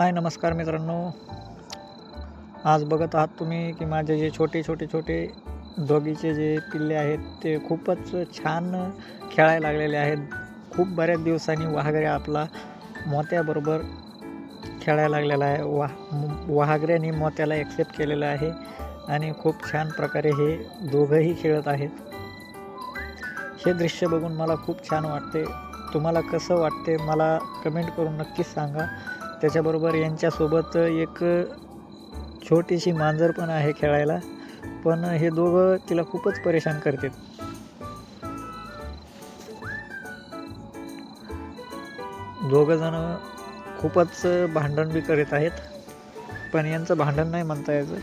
हाय नमस्कार मित्रांनो. आज बघत आहात तुम्ही की माझे जे छोटे छोटे छोटे डॉगीचे जे पिल्ले आहेत ते खूपच छान खेळायला लागलेले आहेत. खूप बऱ्याच दिवसांनी वाघरे आपला मोत्याबरोबर खेळायला लागलेला आहे. वा वाघऱ्याने मोत्याला ॲक्सेप्ट केलेलं आहे आणि खूप छान प्रकारे हे दोघंही खेळत आहेत. हे दृश्य बघून मला खूप छान वाटते. तुम्हाला कसं वाटते? मला कमेंट करून नक्कीच सांगा. त्याच्याबरोबर यांच्यासोबत एक छोटीशी मांजर पण आहे खेळायला. पण हे दोघं तिला खूपच परेशान करतात. दोघंजणं खूपच भांडण बी करीत आहेत. पण यांचं भांडण नाही म्हणता यायचं.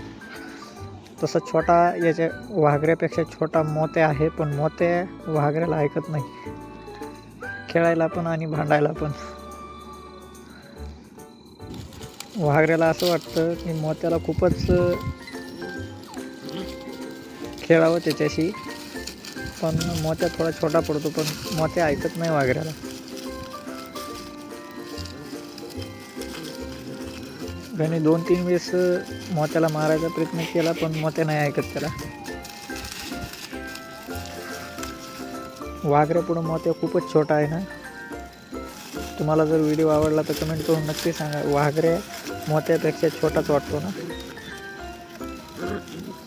तसं छोटा याच्या वाघऱ्यापेक्षा छोटा मोत्या आहे पण मोत्या वाघऱ्याला ऐकत नाही. खेळायला पण आणि भांडायला पण. वाघऱ्याला असं वाटतं की मोत्याला खूपच खेळावं त्याच्याशी. पण मोत्या थोडा छोटा पडतो पण मोत्या ऐकत नाही वाघऱ्याला. त्याने दोन तीन वेळेस मोत्याला मारायचा प्रयत्न केला पण मोत्या नाही ऐकत त्याला. वाघऱ्यापुढं मोत्या खूपच छोटा आहे ना. तुम्हाला जर व्हिडिओ आवडला तर कमेंट करून नक्की सांगा. वाघऱ्या मोत्यापेक्षा छोटाच वाटतो ना?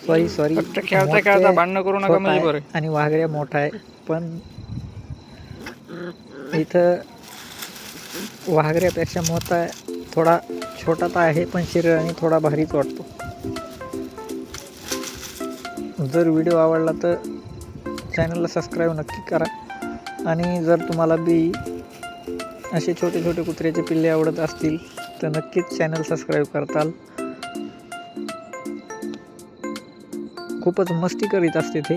सॉरी सॉरी फक्त खेळता खेळता भांडणं करू नका म्हणजे बरं. आणि वाघऱ्या मोठा आहे. पण इथं वाघऱ्यापेक्षा मोठा थोडा छोटा तर आहे पण शरीराने थोडा भारीच वाटतो. जर व्हिडिओ आवडला तर चॅनलला सबस्क्राईब नक्की करा. आणि जर तुम्हाला बी असे छोटे छोटे कुत्र्याचे पिल्ले आवडत असतील तर नक्कीच चॅनल सबस्क्राईब करताल. खूपच मस्ती करीत असते ते.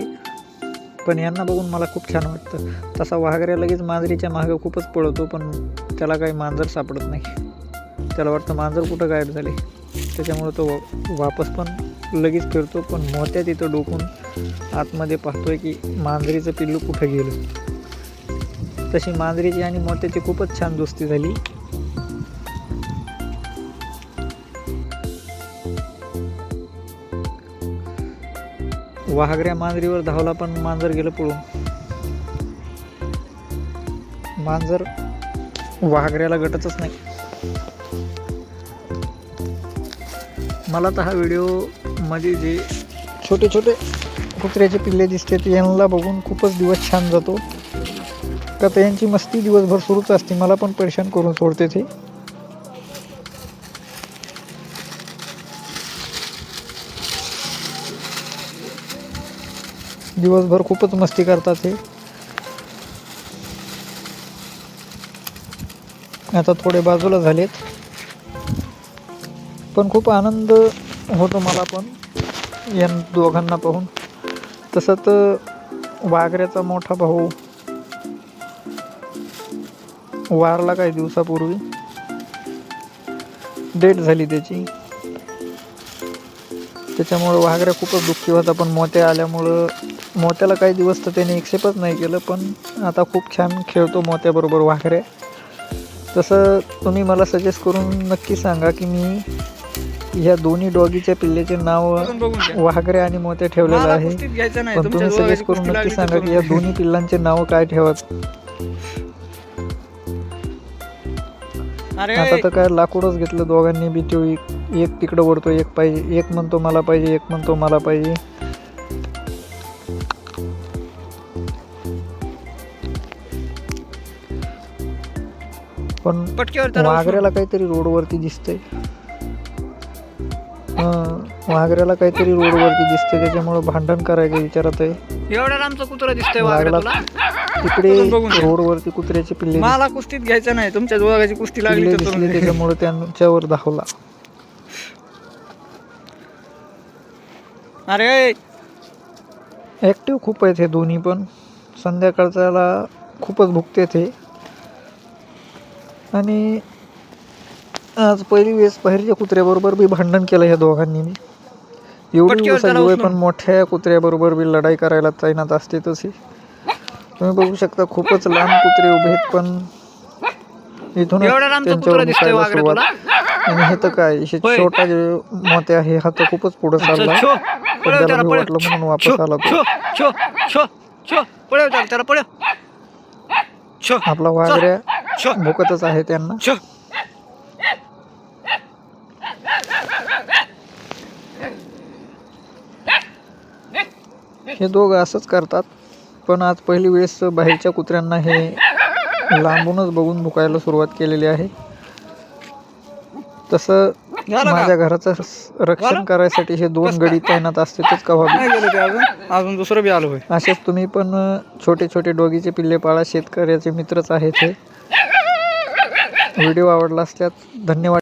पण यांना बघून मला खूप छान वाटतं. तसा वाघऱ्या लगेच मांजरीच्या मागं खूपच पळतो पण त्याला काही मांजर सापडत नाही. त्याला वाटतं मांजर कुठं गायब झाले. त्याच्यामुळं तो वापस पण लगेच फिरतो पण मोत्या तिथं डोकून आतमध्ये पाहतोय की मांजरीचं पिल्लू कुठं गेलं. तशी मांजरीची आणि मोत्याची खूपच छान दोस्ती झाली. वाघऱ्या मांजरीवर धावला पण मांजर गेलं पळून. मांजर वाघऱ्याला गटतच नाही. मला तर हा व्हिडिओमध्ये जे छोटे छोटे कुत्र्याचे पिल्ले दिसते ते यांना बघून खूपच दिवस छान जातो. का तर यांची मस्ती दिवसभर सुरूच असते. मला पण परेशान करून सोडते ते. दिवसभर खूपच मस्ती करतात हे आता थोडे बाजूला झालेत. पण खूप आनंद होतो मला पण. या दोघांना पाहून. तसं तर वाघऱ्याचा मोठा भाऊ वारला काही दिवसापूर्वी. डेट झाली त्याची. त्याच्यामुळं वाघऱ्या खूपच दुःखी होता पण मोत्या आल्यामुळं मोत्याला काही दिवस तर त्याने एक्सेप्टच नाही केलं पण आता खूप छान खेळतो मोत्याबरोबर वाघऱ्या. तसं तुम्ही मला सजेस्ट करून नक्की सांगा की मी ह्या दोन्ही डॉगीच्या पिल्ल्याचे नाव. वाघरे आणि मोत्या ठेवलेलं आहे. पण तुम्ही सजेस्ट करून नक्की सांगा की या दोन्ही पिल्लांचे नाव काय ठेवत आता तर काय लाकूडच घेतलं दोघांनी बी तो एक तिकडं ओढतो एक पाहिजे एक म्हणतो मला पाहिजे एक म्हणतो मला पाहिजे पण. वाघऱ्याला काहीतरी रोडवरती दिसतंय वाघऱ्याला काहीतरी रोडवरती दिसते त्याच्यामुळं भांडण करायचं विचारत आहे. एवढा लांबचा कुत्रा दिसतोय वाघऱ्या वाघला तुला? तिकडे. रोडवरती कुत्र्याचे पिल्ले मला कुस्तीत घ्यायचं नाही तुमच्या दोघांची कुस्ती लागली. त्याच्यामुळे त्यांच्यावर धावला. अरे ॲक्टिव्ह खूप आहेत हे दोन्ही पण. संध्याकाळच्याला खूपच भुकते ते आणि आज पहिली वेळेस बाहेरच्या कुत्र्याबरोबर बी भांडण केलं ह्या दोघांनी मी एवढी दिवसाची. पण मोठ्या कुत्र्याबरोबर बी लढाई करायला तैनात असते तशी. तुम्ही बघू शकता खूपच लहान कुत्रे उभे आहेत पण इथून त्यांच्यावर वाघऱ्या सुरुवात. आणि हे तर काय हे. छोटा जे मोत्या आहे हा तर खूपच पुढे चालला. पण त्याला वाटलं म्हणून वापस आला तो. आपला वाघऱ्या छो. भुकतच आहे त्यांना. हे दोघं असंच करतात. पण आज पहिली वेळेस बाहेरच्या कुत्र्यांना हे लांबूनच बघून भुकायला सुरुवात केलेली आहे. तसं? माझ्या घराचं रक्षण? करायसाठी हे दोन? गडी तैनात असतातच का व्हावी नाही गेलं ते अजून? दुसरं बी आलं असेच तुम्ही पण छोटे छोटे डोगीचे पिल्ले पाळा शेतकऱ्याचे मित्रच आहेत हे. व्हिडिओ आवडला असल्यास धन्यवाद.